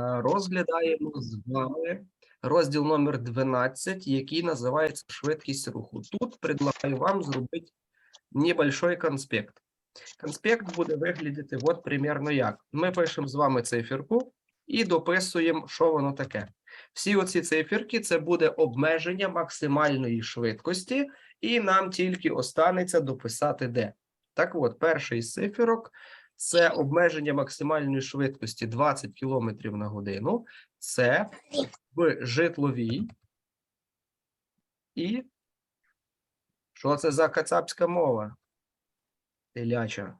Розглядаємо з вами розділ номер 12, який називається швидкість руху. Тут предлагаю вам зробити небольшой конспект. Конспект буде виглядати от примерно як. Ми пишемо з вами циферку і дописуємо, що воно таке. Всі оці циферки це буде обмеження максимальної швидкості, і нам тільки останеться дописати де. Так от, перший з циферок це обмеження максимальної швидкості 20 км на годину. Це в житловій. І що це за кацапська мова? Теляча.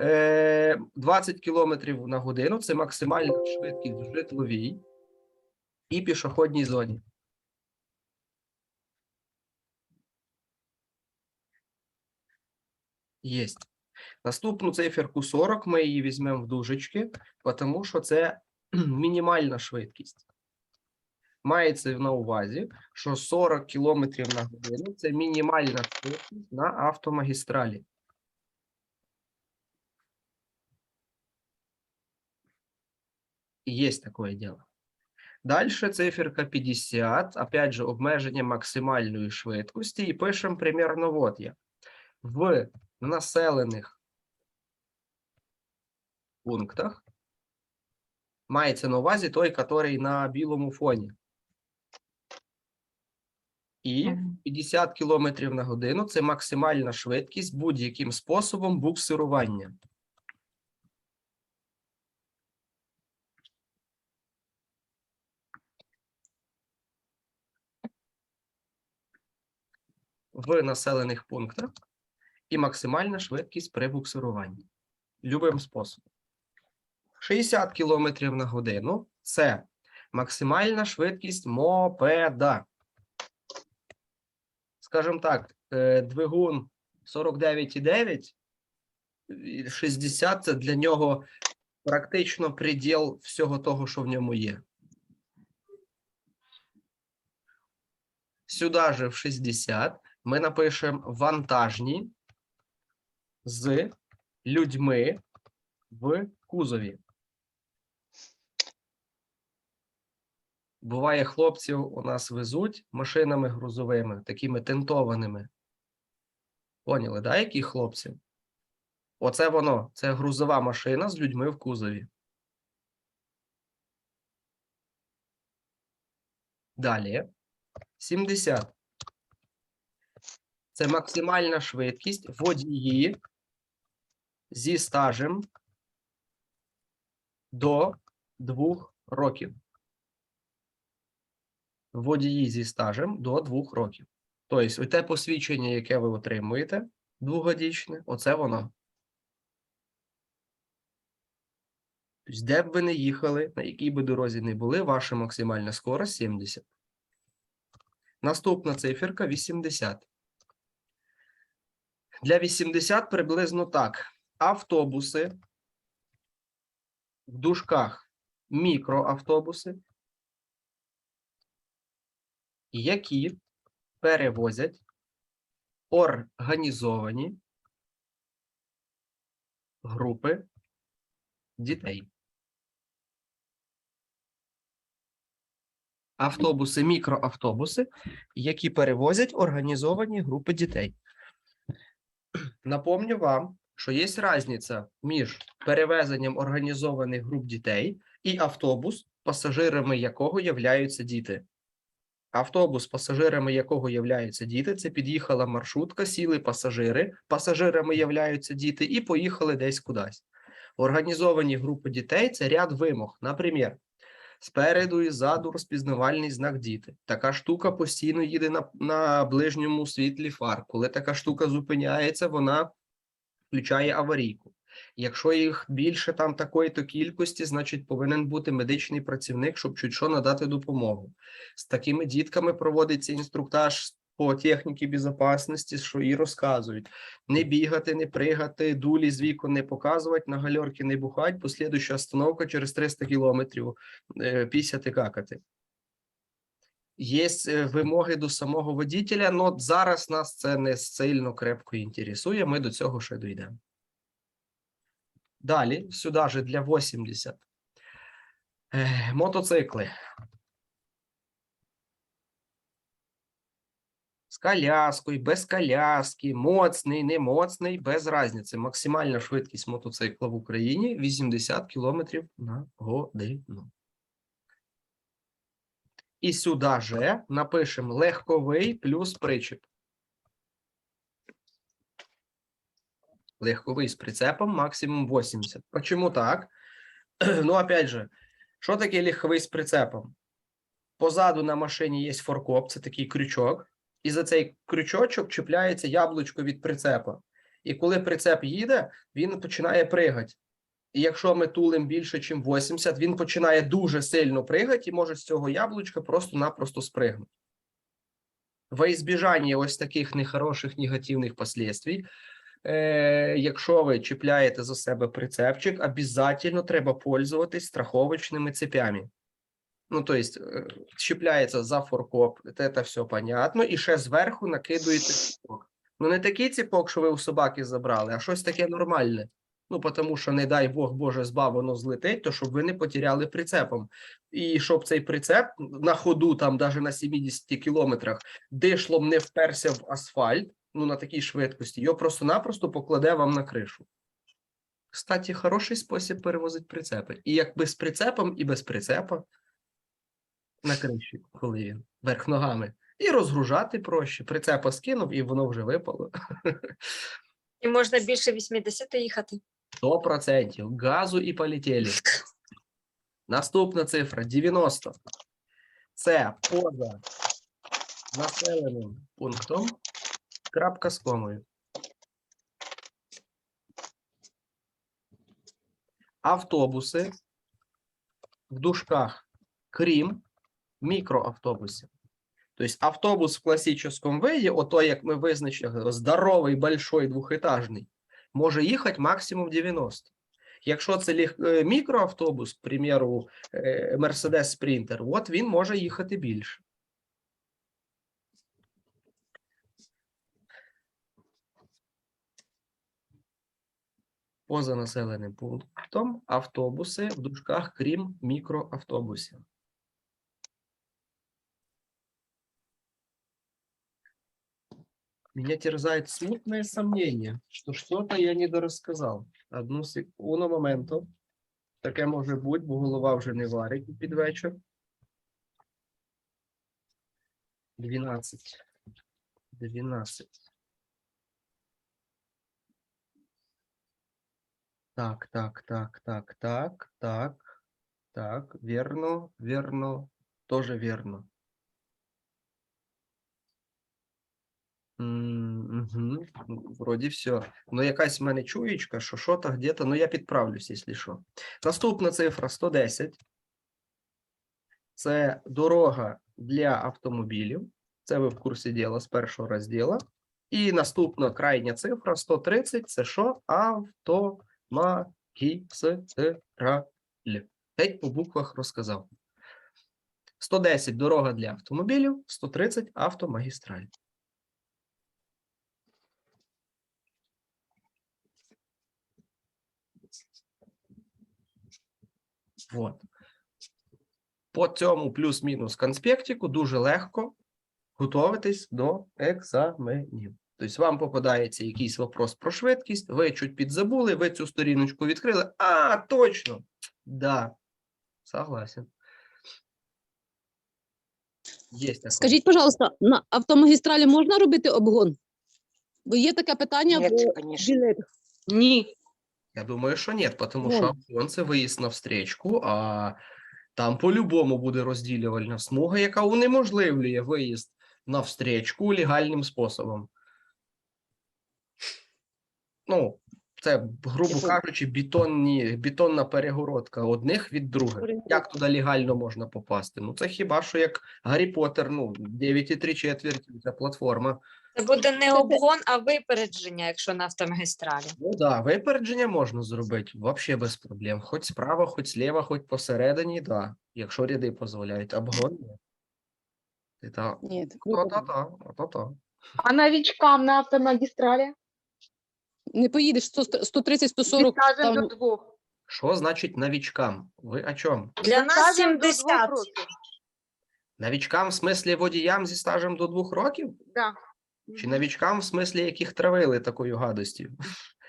Е, 20 км на годину це максимальна швидкість в житловій і пішохідній зоні. Єсть. Наступну циферку 40 ми її візьмемо в дужечки, тому що це мінімальна швидкість. Мається на увазі, що 40 км на годину це мінімальна швидкість на автомагістралі. Есть такое дело. Дальше циферка 50, опять же, обмеження максимальної швидкості, і пишемо примерно вот як. В населених пунктах мається на увазі той, який на білому фоні. І 50 км на годину це максимальна швидкість будь-яким способом буксирування. в населених пунктах і максимальна швидкість при буксируванні. Любим способом. 60 км на годину це максимальна швидкість мопеда. Скажімо так, е, двигун 49,9, 60 це для нього практично приділ всього того, що в ньому є. Сюди же в 60 ми напишемо вантажні з людьми в кузові. Буває, хлопців у нас везуть машинами грузовими, такими тентованими. Поняли, да, які хлопці? Оце воно, це грузова машина з людьми в кузові. Далі. 70. Це максимальна швидкість водії зі стажем до 2 років. Водії зі стажем до 2 років. Тобто, те посвідчення, яке ви отримуєте, двогодічне, оце воно. Тобто, де б ви не їхали, на якій би дорозі не були, ваша максимальна скорость 70. Наступна циферка 80. Для 80 приблизно так. Автобуси в дужках мікроавтобуси, які перевозять організовані групи дітей. Автобуси, мікроавтобуси, які перевозять організовані групи дітей. Напомню вам, що є різниця між перевезенням організованих груп дітей і автобус, пасажирами якого являються діти. Автобус, пасажирами якого являються діти, це під'їхала маршрутка, сіли пасажири, пасажирами являються діти, і поїхали десь кудись. Організовані групи дітей це ряд вимог. Наприклад, спереду і ззаду розпізнавальний знак діти. Така штука постійно їде на, на ближньому світлі фар. Коли така штука зупиняється, вона включає аварійку. Якщо їх більше там такої-то кількості, значить повинен бути медичний працівник, щоб чуть що надати допомогу. З такими дітками проводиться інструктаж по техніці безпечності, що і розказують. Не бігати, не пригати, дулі з вікон не показувати, на гальорки не бухать, послідуюча остановка через 300 кілометрів е, пісяти какати. Є е, вимоги до самого водителя, але зараз нас це не сильно крепко інтересує, ми до цього ще дійдемо. Далі, сюди же для 80. Е, мотоцикли. З коляскою, без коляски, моцний, не моцний, без різниці. Максимальна швидкість мотоцикла в Україні 80 км на годину. І сюди же напишемо легковий плюс причеп. Легковий з прицепом максимум 80. Почему так? Ну, опять же, що таке легковий з прицепом? Позаду на машині є форкоп, це такий крючок, і за цей крючочок чіпляється яблучко від прицепа. І коли прицеп їде, він починає пригати. І якщо ми тулим більше, ніж 80, він починає дуже сильно пригати і може з цього яблучка просто-напросто спригнути. Во избежание ось таких нехороших негативних последствий, е, якщо ви чіпляєте за себе прицепчик, обов'язково треба пользуватись страховочними цепями. Ну, то есть, е, чіпляється за форкоп, це все понятно, і ще зверху накидуєте ціпок. Ну, не такий ціпок, що ви у собаки забрали, а щось таке нормальне. Ну, тому що, не дай Бог, Боже, збав, воно злетить, то щоб ви не потеряли прицепом. І щоб цей прицеп на ходу, там, навіть на 70 кілометрах, дишлом не вперся в асфальт, ну, на такій швидкості, його просто-напросто покладе вам на кришу. Кстати, хороший спосіб перевозити прицепи. І як без прицепом, і без прицепа на криші, коли він верх ногами. І розгружати проще. Прицепа скинув, і воно вже випало. І можна більше 80 їхати. 100%. Газу і полетіли. Наступна цифра 90. Це поза населеним пунктом. Крапка з комою. Автобуси в дужках, крім мікроавтобусів. Тобто автобус в класичному виді, ото як ми визначили, здоровий, большой, двохетажний, може їхати максимум 90. Якщо це е, мікроавтобус, к примеру, е, Mercedes Sprinter, от він може їхати більше. Поза населеним пунктом автобуси в дужках, крім мікроавтобусів. Меня терзают смутные сомнения, что что-то я недорассказал. Одну секунду, моменту. Таке може бути, бо голова вже не варить під вечір. 12. 12. Так, так, так, так, так, так, так, верно, верно, тоже верно. Угу. Вроді все. Ну, якась в мене чуєчка, що що то где-то, ну я підправлюсь, якщо що. Наступна цифра 110. Це дорога для автомобілів. Це ви в курсі діла з першого розділу. І наступна крайня цифра 130. Це що? Автомагістраль. Геть по буквах розказав. 110 дорога для автомобілів, 130 автомагістраль. Вот. По цьому плюс-мінус конспектику дуже легко готуватись до екзаменів. Тобто вам попадається якийсь вопрос про швидкість, ви чуть підзабули, ви цю сторіночку відкрили. А, точно! Да, согласен. Є таке. Скажіть, пожалуйста, на автомагістралі можна робити обгон? Бо є таке питання Нет, по конечно. Ні. Я думаю, що ні, тому що обгон – це виїзд на встречку, а там по-любому буде розділювальна смуга, яка унеможливлює виїзд на встречку легальним способом. Ну, це, грубо Типу- кажучи, бетонні, бетонна перегородка одних від других. Як туди легально можна попасти? Ну, це хіба що як Гаррі Поттер, ну, 9,3 четверті, ця платформа. Це буде не обгон, а випередження, якщо на автомагістралі. Ну да, випередження можна зробити вообще без проблем. Хоч справа, хоч зліва, хоч посередині, да. Якщо ряди дозволяють. Обгон ні. Ти та, Ні, та-та-та, та-та. А новичкам на автомагістралі? Не поїдеш 100 130-140 Відкажемо там до двох. Що значить новичкам? Ви о чому? Для нас до двох 70. років. Новичкам в смислі водіям зі стажем до двох років? Да. Чи новичкам в смислі яких травили такою гадостю?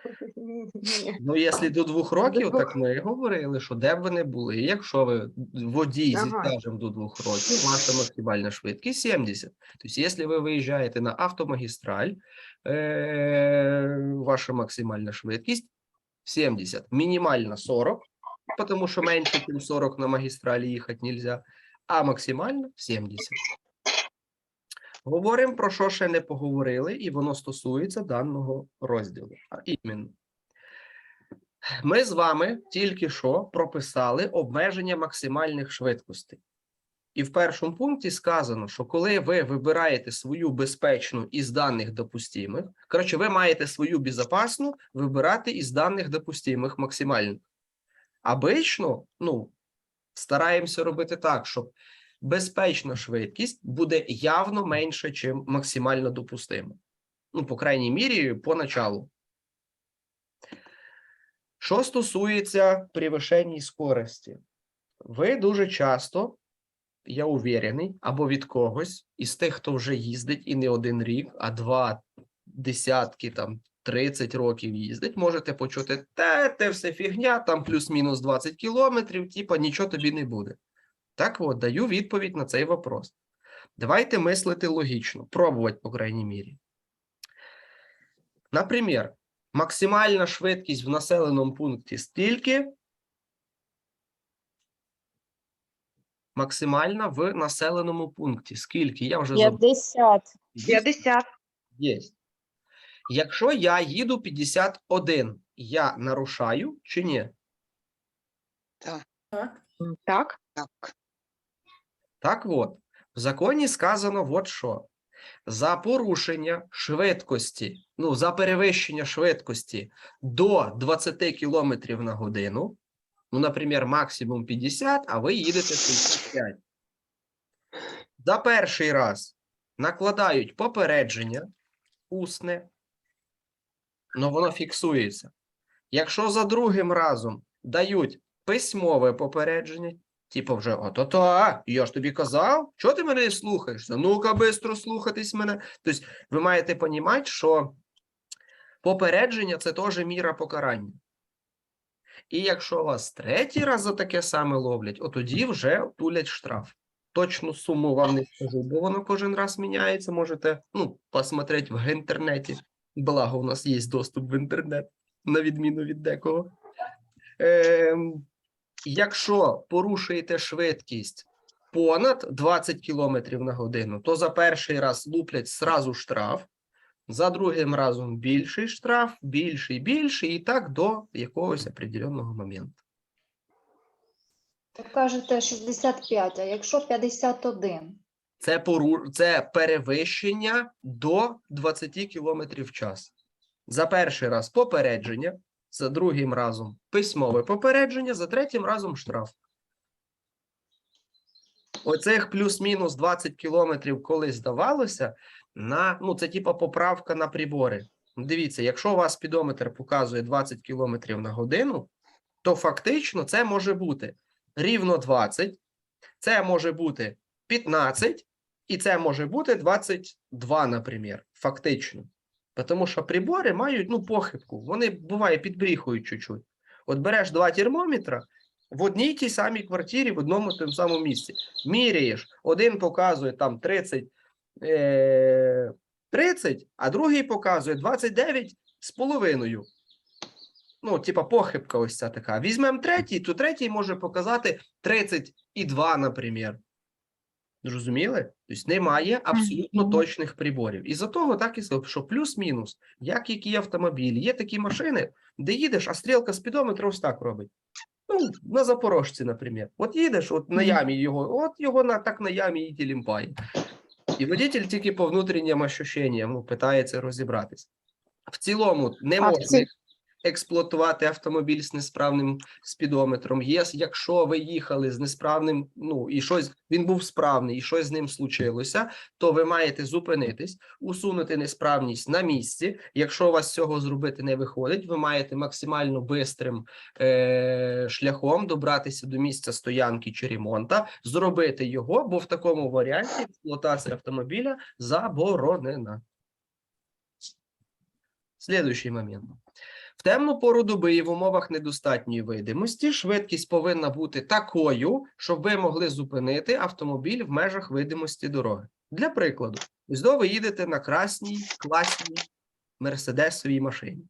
Ну, якщо до двох років, так ми говорили, що де б ви не були, якщо ви водій зі стажем до двох років, ваша максимальна швидкість 70. Тобто, якщо ви виїжджаєте на автомагістраль, е- ваша максимальна швидкість 70, мінімальна 40, тому що менше, ніж 40 на магістралі їхати не можна, а максимально 70. Говоримо про що ще не поговорили, і воно стосується даного розділу. А іменно. Ми з вами тільки що прописали обмеження максимальних швидкостей. І в першому пункті сказано, що коли ви вибираєте свою безпечну із даних допустимих, коротше, ви маєте свою безпечну вибирати із даних допустимих максимальних. Обично, ну, стараємося робити так, щоб безпечна швидкість буде явно менше, ніж максимально допустима. Ну, по крайній мірі, поначалу. Що стосується перевищення скорості, ви дуже часто, я уверений, або від когось із тих, хто вже їздить і не один рік, а два десятки, там 30 років їздить, можете почути, те, те все фігня, там плюс-мінус 20 кілометрів, типа нічого тобі не буде. Так от, даю відповідь на цей вопрос. Давайте мислити логічно, пробувати, по крайній мірі. Наприклад, максимальна швидкість в населеному пункті стільки. Максимальна в населеному пункті. Скільки? Я вже забув. 50. 50. Є. Якщо я їду 51, я нарушаю чи ні? Так. Так. Так от, в законі сказано от що. За порушення швидкості, ну, за перевищення швидкості до 20 км на годину, ну, наприклад, максимум 50, а ви їдете 65. За перший раз накладають попередження усне, ну воно фіксується. Якщо за другим разом дають письмове попередження, Типу вже, ото то, я ж тобі казав, чого ти мене не слухаєшся? Ну-ка, бистро слухатись мене. Тобто, ви маєте понімати, що попередження це теж міра покарання. І якщо вас третій раз за таке саме ловлять, от тоді вже тулять штраф. Точну суму вам не скажу, бо воно кожен раз міняється. Можете ну, посмотрети в інтернеті. Благо, у нас є доступ в інтернет, на відміну від декого. Ем, якщо порушуєте швидкість понад 20 км на годину, то за перший раз луплять сразу штраф, за другим разом більший штраф, більший, більший, і так до якогось определеного моменту. Ви кажете 65, а якщо 51? Це, пору... це перевищення до 20 км в час. За перший раз попередження, за другим разом письмове попередження, за третім разом штраф. Оцих плюс-мінус 20 кілометрів колись здавалося, на, ну, це типа поправка на прибори. Дивіться, якщо у вас спідометр показує 20 кілометрів на годину, то фактично це може бути рівно 20, це може бути 15, і це може бути 22, наприклад, фактично. Тому що прибори мають ну, похибку. Вони буває підбріхують чуть-чуть. От береш два термометра в одній тій самій квартирі, в одному тим самому місці. Міряєш, один показує там 30, е, 30, а другий показує 29 з половиною. Ну, типа похибка ось ця така. Візьмемо третій, то третій може показати 32, наприклад. Зрозуміли? Тобто немає абсолютно точних приборів. І за того так і сказав, що плюс-мінус, як які автомобілі, є такі машини, де їдеш, а стрілка спідометра ось так робить. Ну, на Запорожці, наприклад. От їдеш, от на ямі його, от його на, так на ямі і тілімпає. І водитель тільки по внутрішнім ощущенням ну, питається розібратись. В цілому не можна експлуатувати автомобіль з несправним спідометром. Є, якщо ви їхали з несправним, ну і щось він був справний, і щось з ним случилося, то ви маєте зупинитись, усунути несправність на місці. Якщо у вас цього зробити не виходить, ви маєте максимально бистрим е- шляхом добратися до місця стоянки чи ремонта, зробити його, бо в такому варіанті експлуатація автомобіля заборонена. Слідуючий момент. В темну пору доби і в умовах недостатньої видимості швидкість повинна бути такою, щоб ви могли зупинити автомобіль в межах видимості дороги. Для прикладу, до ви їдете на красній класній мерседесовій машині,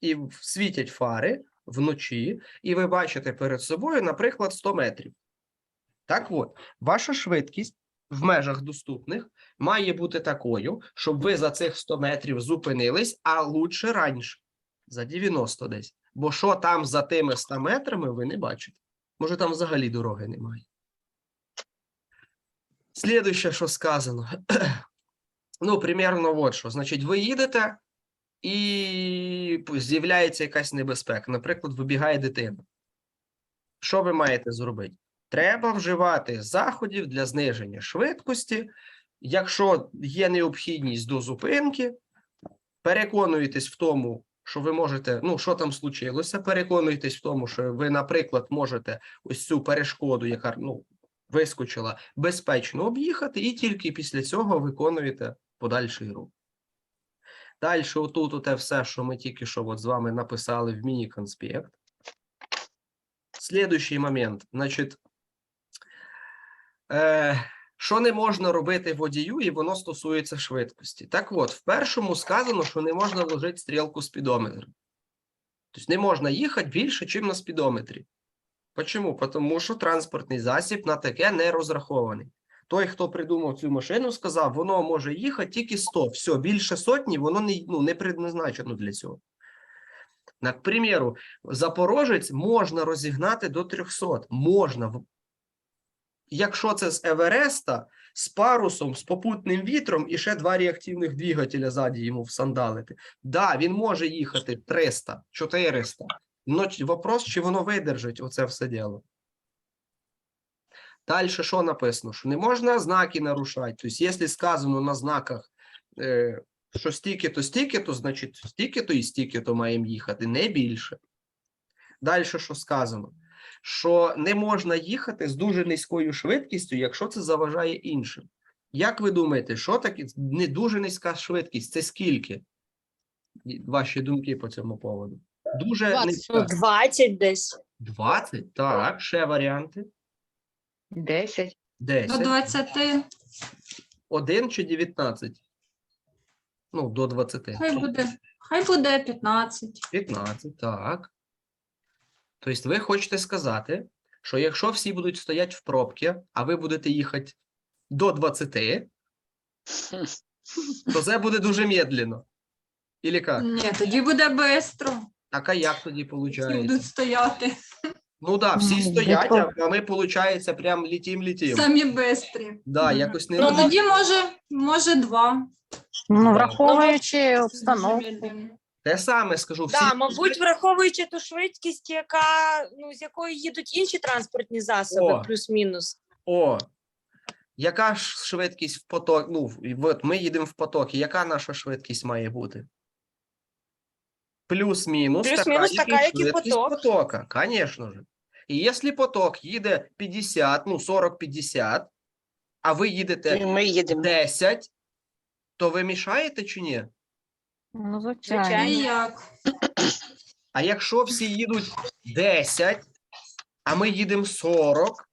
і світять фари вночі, і ви бачите перед собою, наприклад, 100 метрів. Так от, ваша швидкість в межах доступних має бути такою, щоб ви за цих 100 метрів зупинились, а лучше раніше, за 90 десь. Бо що там за тими 100 метрами, ви не бачите. Може, там взагалі дороги немає. Слідуюче, що сказано. ну, примерно от що. Значить, ви їдете, і з'являється якась небезпека. Наприклад, вибігає дитина. Що ви маєте зробити? Треба вживати заходів для зниження швидкості. Якщо є необхідність до зупинки, переконуєтесь в тому, що ви можете, ну що там случилося, переконуєтесь в тому, що ви, наприклад, можете ось цю перешкоду, яка ну, вискочила, безпечно об'їхати, і тільки після цього виконуєте подальший рух. Далі, отут те все, що ми тільки що от з вами написали в міні-конспект. Слідуючий момент, значить, е, що не можна робити водію, і воно стосується швидкості. Так от, в першому сказано, що не можна вложити стрілку спідометра. Тобто не можна їхати більше, ніж на спідометрі. Чому? Тому що транспортний засіб на таке не розрахований. Той, хто придумав цю машину, сказав, воно може їхати тільки 100. Все, більше сотні, воно не, ну, не предназначено для цього. На, к примеру, Запорожець можна розігнати до 300. Можна. Якщо це з Евереста, з парусом, з попутним вітром і ще два реактивних двигателя ззаді йому всандалити. Да, він може їхати 300, 400. Но вопрос, чи воно видержить оце все діло. Далі що написано? Що не можна знаки нарушати. Тобто, якщо сказано на знаках, е, що стільки-то, стільки-то, значить стільки-то і стільки-то маємо їхати, не більше. Далі що сказано? Що не можна їхати з дуже низькою швидкістю, якщо це заважає іншим. Як ви думаєте, що таке не дуже низька швидкість? Це скільки? Ваші думки по цьому поводу? Дуже 20. низька. Ну, 20 десь. 20? Так, ще варіанти. 10. 10. До 20. 1 чи 19? Ну, до 20. Хай буде, хай буде 15. 15, так. Тобто ви хочете сказати, що якщо всі будуть стояти в пробці, а ви будете їхати до 20, то це буде дуже медленно. Ілі як? Ні, тоді буде бистро. Так, а як тоді Всі виходить? будуть стояти. Ну так, да, всі Ну, стоять, а ми, виходить, прям літім-літім. Самі бистрі. Да, якось не Ну, Ну тоді може, може два. Ну, враховуючи обстановку. Те саме скажу. Всі Да, мабуть, враховуючи ту швидкість, яка ну з якою їдуть інші транспортні засоби, О. плюс-мінус. О, яка ж швидкість в поток? Ну, от ми їдемо в потоки. Яка наша швидкість має бути? Плюс-мінус Плюс-мінус така, як і швидкість поток. потока, звісно ж. І якщо поток їде 50, ну 40-50, а ви їдете ми їдемо. 10, то ви мішаєте чи ні? Ну, Звичайно. Ніяк. А якщо всі їдуть 10, а ми їдемо 40,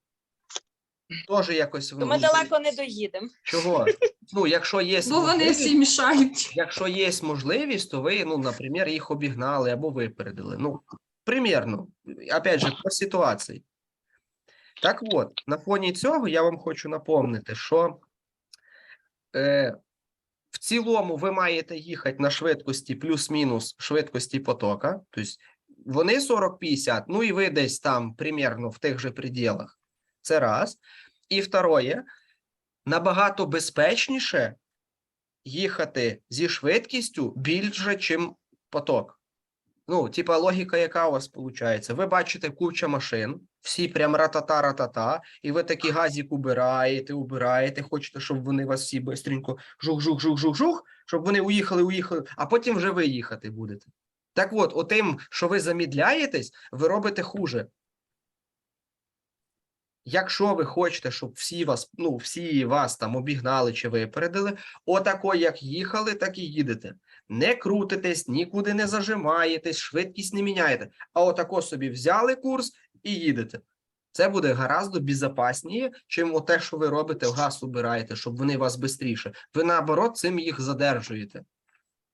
теж якось То ми далеко не доїдемо. Чого? Ну, якщо є Бо вони можливість- всі мішають. Якщо є можливість, то ви, ну, наприклад, їх обігнали або випередили. Ну, примірно, опять же, по ситуації. Так от, на фоні цього я вам хочу напомнити, що е, в цілому ви маєте їхати на швидкості плюс-мінус швидкості потока. Тобто вони 40-50, ну і ви десь там примірно в тих же пределах. Це раз. І второе, набагато безпечніше їхати зі швидкістю більше, чим поток. Ну, типа, логіка, яка у вас виходить? Ви бачите куча машин, всі прям ратата-ратата, і ви такі газік убираєте, убираєте, хочете, щоб вони вас всі бистренько жух-жух-жух-жух-жух, щоб вони уїхали, уїхали, а потім вже ви їхати будете. Так от, отим, що ви замідляєтесь, ви робите хуже. Якщо ви хочете, щоб всі вас, ну, всі вас там обігнали чи випередили, отако, як їхали, так і їдете. Не крутитесь, нікуди не зажимаєтесь, швидкість не міняєте, а отако собі взяли курс і їдете. Це буде гораздо безпечніше, чим те, що ви робите, газ убираєте, щоб вони вас швидше. Ви наоборот цим їх задержуєте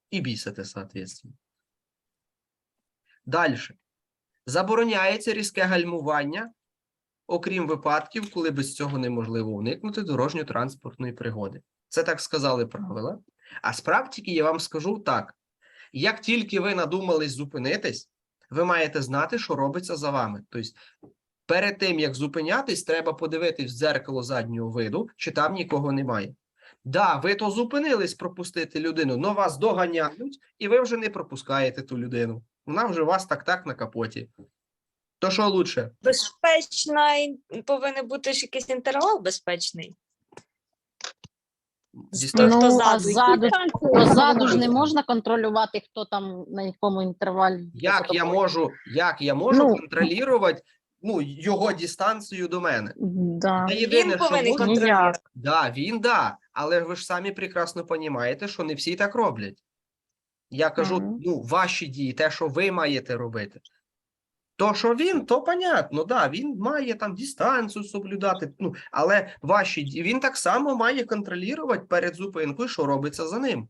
і бісите, соответственно. Далі. Забороняється різке гальмування, окрім випадків, коли без цього неможливо уникнути дорожньо-транспортної пригоди. Це так сказали правила. А з практики я вам скажу так: як тільки ви надумались зупинитись, ви маєте знати, що робиться за вами. Тобто, перед тим як зупинятись, треба подивитись в дзеркало заднього виду, чи там нікого немає. Да, ви то зупинились пропустити людину, але вас доганяють, і ви вже не пропускаєте ту людину. Вона вже вас так-так на капоті. То що лучше? Безпечна повинен бути ж якийсь інтервал безпечний. Дістати? Ну, а ззаду позаду ж не можна контролювати, хто там на якому інтервалі. Як я можу, як я можу Ну. контролювати ну, його дистанцію до мене? Да. Та єдине, Він повинен контролювати. Да, він да, але ви ж самі прекрасно розумієте, що не всі так роблять. Я кажу, Мгм. ну, ваші дії, те, що ви маєте робити. То, що він, то понятно, да, він має там дистанцію соблюдати, ну, але ваші він так само має контролювати перед зупинкою, що робиться за ним.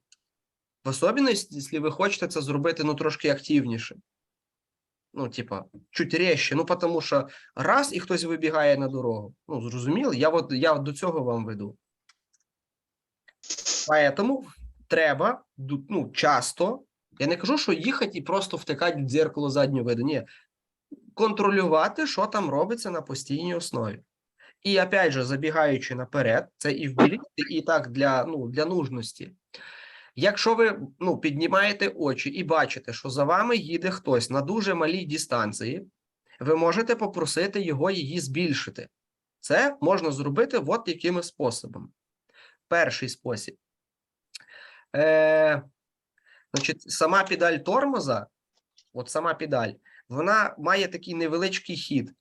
В особливості, якщо ви хочете це зробити ну, трошки активніше. Ну, типа, чуть резче. Ну, тому що раз і хтось вибігає на дорогу. Ну, зрозуміло, я от, я до цього вам веду. Тому треба ну, часто. Я не кажу, що їхати і просто втикати в дзеркало заднього виду. Ні. Контролювати, що там робиться на постійній основі. І опять же, забігаючи наперед, це і в білеті, і так для, ну, для нужності. Якщо ви ну, піднімаєте очі і бачите, що за вами їде хтось на дуже малій дистанції, ви можете попросити його її збільшити. Це можна зробити от якими способами. Перший спосіб. Е, значить, сама педаль тормоза, от сама педаль, вона має такий невеличкий хід.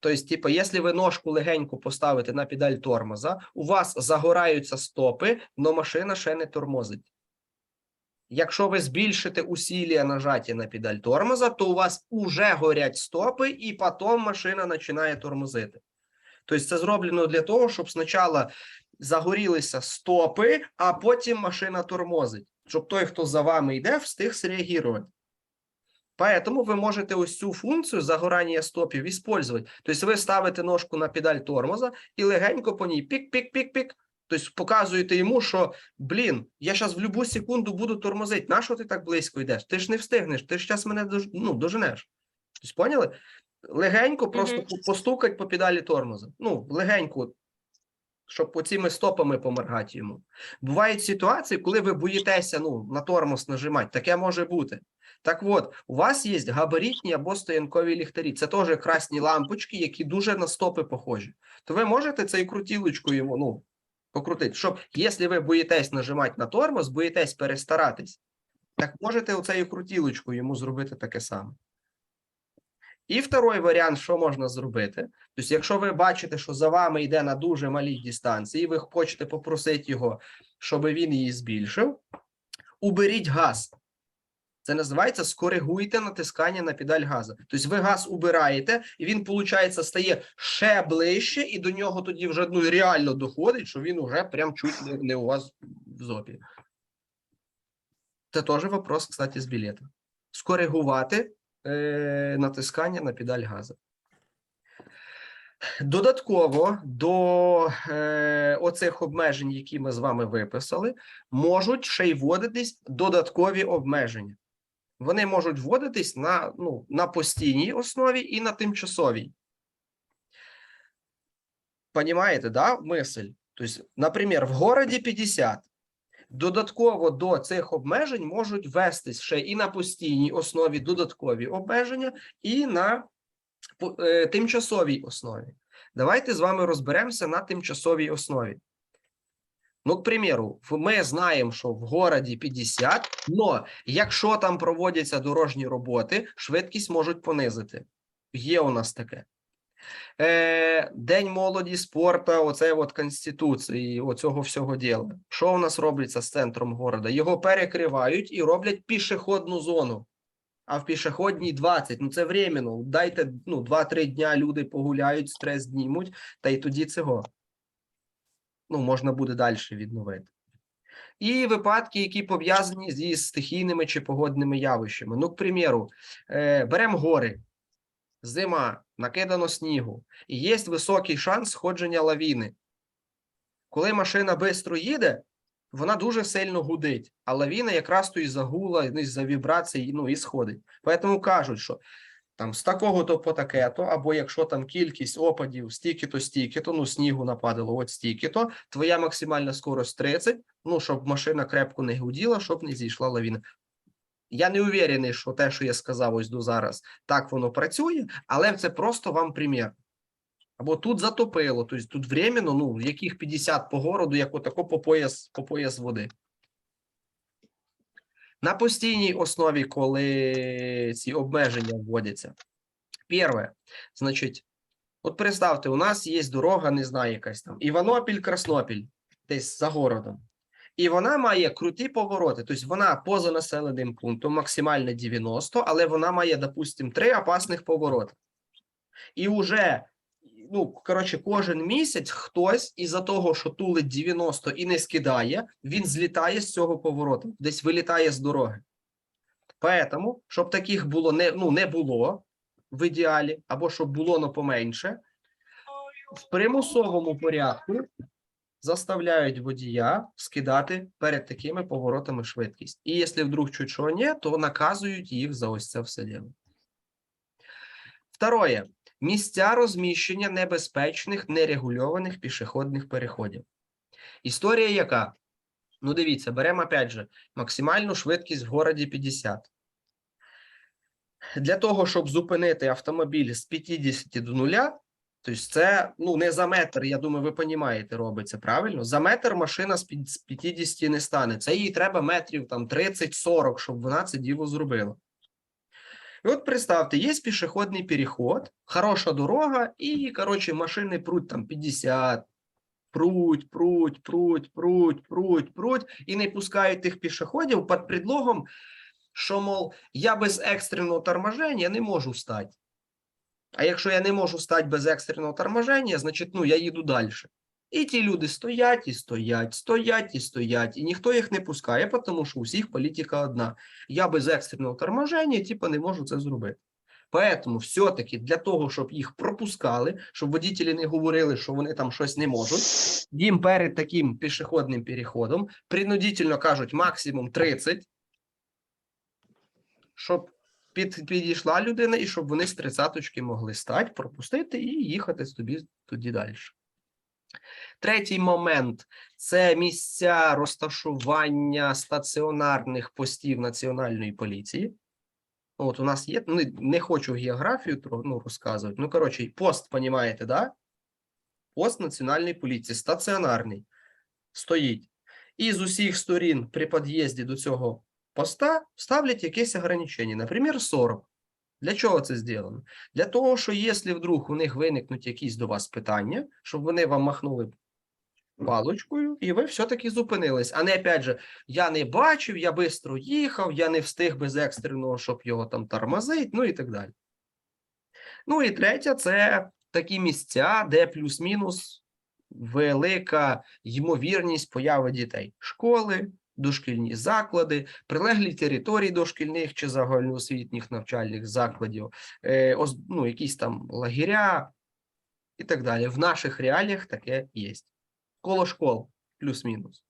Тобто, типу, якщо ви ножку легенько поставите на педаль тормоза, у вас загораються стопи, але машина ще не тормозить. Якщо ви збільшите усілля нажаття на педаль тормоза, то у вас уже горять стопи, і потім машина починає тормозити. Тобто, це зроблено для того, щоб спочатку загорілися стопи, а потім машина тормозить, щоб той, хто за вами йде, встиг среагувати. Поэтому ви можете ось цю функцію загорання стопів використовувати. Тобто ви ставите ножку на педаль тормоза і легенько по ній пік-пік-пік-пік. Тобто показуєте йому, що блін, я зараз в будь-яку секунду буду тормозити. Нащо ти так близько йдеш? Ти ж не встигнеш, ти ж зараз мене дож... ну, доженеш. Тобто, поняли? Легенько просто Мгм. по- постукать по педалі тормоза. Ну, легенько, щоб оціми стопами поморгати йому. Бувають ситуації, коли ви боїтеся ну, на тормоз нажимати. Таке може бути. Так от, у вас є габаритні або стоянкові ліхтарі. Це теж красні лампочки, які дуже на стопи похожі. То ви можете цей крутілочку йому ну, покрутити, щоб, якщо ви боїтесь нажимати на тормоз, боїтесь перестаратись, так можете оцею крутілочкою йому зробити таке саме. І второй варіант, що можна зробити. Тобто, якщо ви бачите, що за вами йде на дуже малій дистанції, ви хочете попросити його, щоб він її збільшив, уберіть газ. Це називається скоригуйте натискання на педаль газу. Тобто ви газ убираєте, і він, виходить, стає ще ближче, і до нього тоді вже ну, реально доходить, що він уже прям чуть не, не у вас в зопі. Це теж вопрос, кстати, з білета. Скоригувати е, натискання на педаль газу. Додатково до е, оцих обмежень, які ми з вами виписали, можуть ще й вводитись додаткові обмеження. Вони можуть вводитись на, ну, на постійній основі і на тимчасовій. Понимаете, да, мысль? То есть, например, в городе 50. Додатково до цих обмежень можуть ввестись ще і на постійній основі додаткові обмеження, і на е, тимчасовій основі. Давайте з вами розберемося на тимчасовій основі. Ну, к примеру, ми знаємо, що в городі 50, але якщо там проводяться дорожні роботи, швидкість можуть понизити. Є у нас таке. Е, День молоді, спорту, оце от Конституції, оцього всього діла. Що у нас робиться з центром города? Його перекривають і роблять пішохідну зону. А в пішохідній 20. Ну це временно. Дайте ну, 2-3 дня люди погуляють, стрес знімуть, та й тоді цього. Ну, можна буде далі відновити. І випадки, які пов'язані зі стихійними чи погодними явищами. Ну, к примеру, е, беремо гори, зима, накидано снігу, і є високий шанс сходження лавіни. Коли машина швидко їде, вона дуже сильно гудить, а лавіна якраз то і загула, ну, із-за вібрацій, ну, і сходить. Тому кажуть, що там з такого-то по таке-то, або якщо там кількість опадів стільки-то, стільки-то, ну, снігу нападало, от стільки-то, твоя максимальна скорость 30, ну, щоб машина крепко не гуділа, щоб не зійшла лавіна. Я не уверений, що те, що я сказав ось до зараз, так воно працює, але це просто вам примір. Або тут затопило, тобто тут временно, ну, яких 50 по городу, як отако по пояс, по пояс води. На постійній основі, коли ці обмеження вводяться. Перше, значить, от представте, у нас є дорога, не знаю, якась там Іванопіль-Краснопіль, десь за городом. І вона має круті повороти. Тобто вона поза населеним пунктом, максимально 90, але вона має, допустимо, три опасних повороти. І вже, ну, коротше, кожен місяць хтось із-за того, що тулить 90 і не скидає, він злітає з цього повороту, десь вилітає з дороги. Поэтому, щоб таких було не, ну, не було в ідеалі, або щоб було но поменше, в примусовому порядку заставляють водія скидати перед такими поворотами швидкість. І якщо вдруг чуть що ні, то наказують їх за ось це все діло. Второе. Місця розміщення небезпечних нерегульованих пішохідних переходів. Історія яка? Ну, дивіться, беремо опять же максимальну швидкість в городі 50. Для того, щоб зупинити автомобіль з 50 до 0, тобто це ну, не за метр, я думаю, ви розумієте, робиться правильно. За метр машина з 50 не стане. Це їй треба метрів там 30-40, щоб вона це діло зробила. І от представте, є пішохідний переход, хороша дорога, і, коротше, машини пруть там 50, пруть, пруть, пруть, пруть, пруть, пруть, і не пускають тих пішоходів під предлогом, що, мов, я без екстреного торможення не можу стати. А якщо я не можу стати без екстреного торможення, значить, ну, я їду далі. І ті люди стоять і стоять, стоять і стоять, і ніхто їх не пускає, тому що у всіх політика одна. Я без екстреного торможення, типу, не можу це зробити. Поэтому все-таки для того, щоб їх пропускали, щоб водітелі не говорили, що вони там щось не можуть, їм перед таким пішохідним переходом принудительно кажуть максимум 30, щоб під, підійшла людина і щоб вони з тридцяточки могли стати, пропустити і їхати собі тоді далі. Третій момент це місця розташування стаціонарних постів національної поліції. От у нас є, ну, не хочу географію ну, розказувати. Ну, коротше, пост, понімаєте, да? Пост національної поліції, стаціонарний, стоїть. І з усіх сторін при під'їзді до цього поста ставлять якесь ограничення, наприклад, 40. Для чого це зроблено? Для того, що якщо вдруг у них виникнуть якісь до вас питання, щоб вони вам махнули паличкою, і ви все-таки зупинились. А не опять же, я не бачив, я швидко їхав, я не встиг без екстреного, щоб його там тормозить, ну і так далі. Ну і третє, це такі місця, де плюс-мінус велика ймовірність появи дітей. Школи, дошкільні заклади, прилеглі території дошкільних чи загальноосвітніх навчальних закладів, е, ну, якісь там лагеря і так далі. В наших реаліях таке є. Коло школ, плюс-мінус.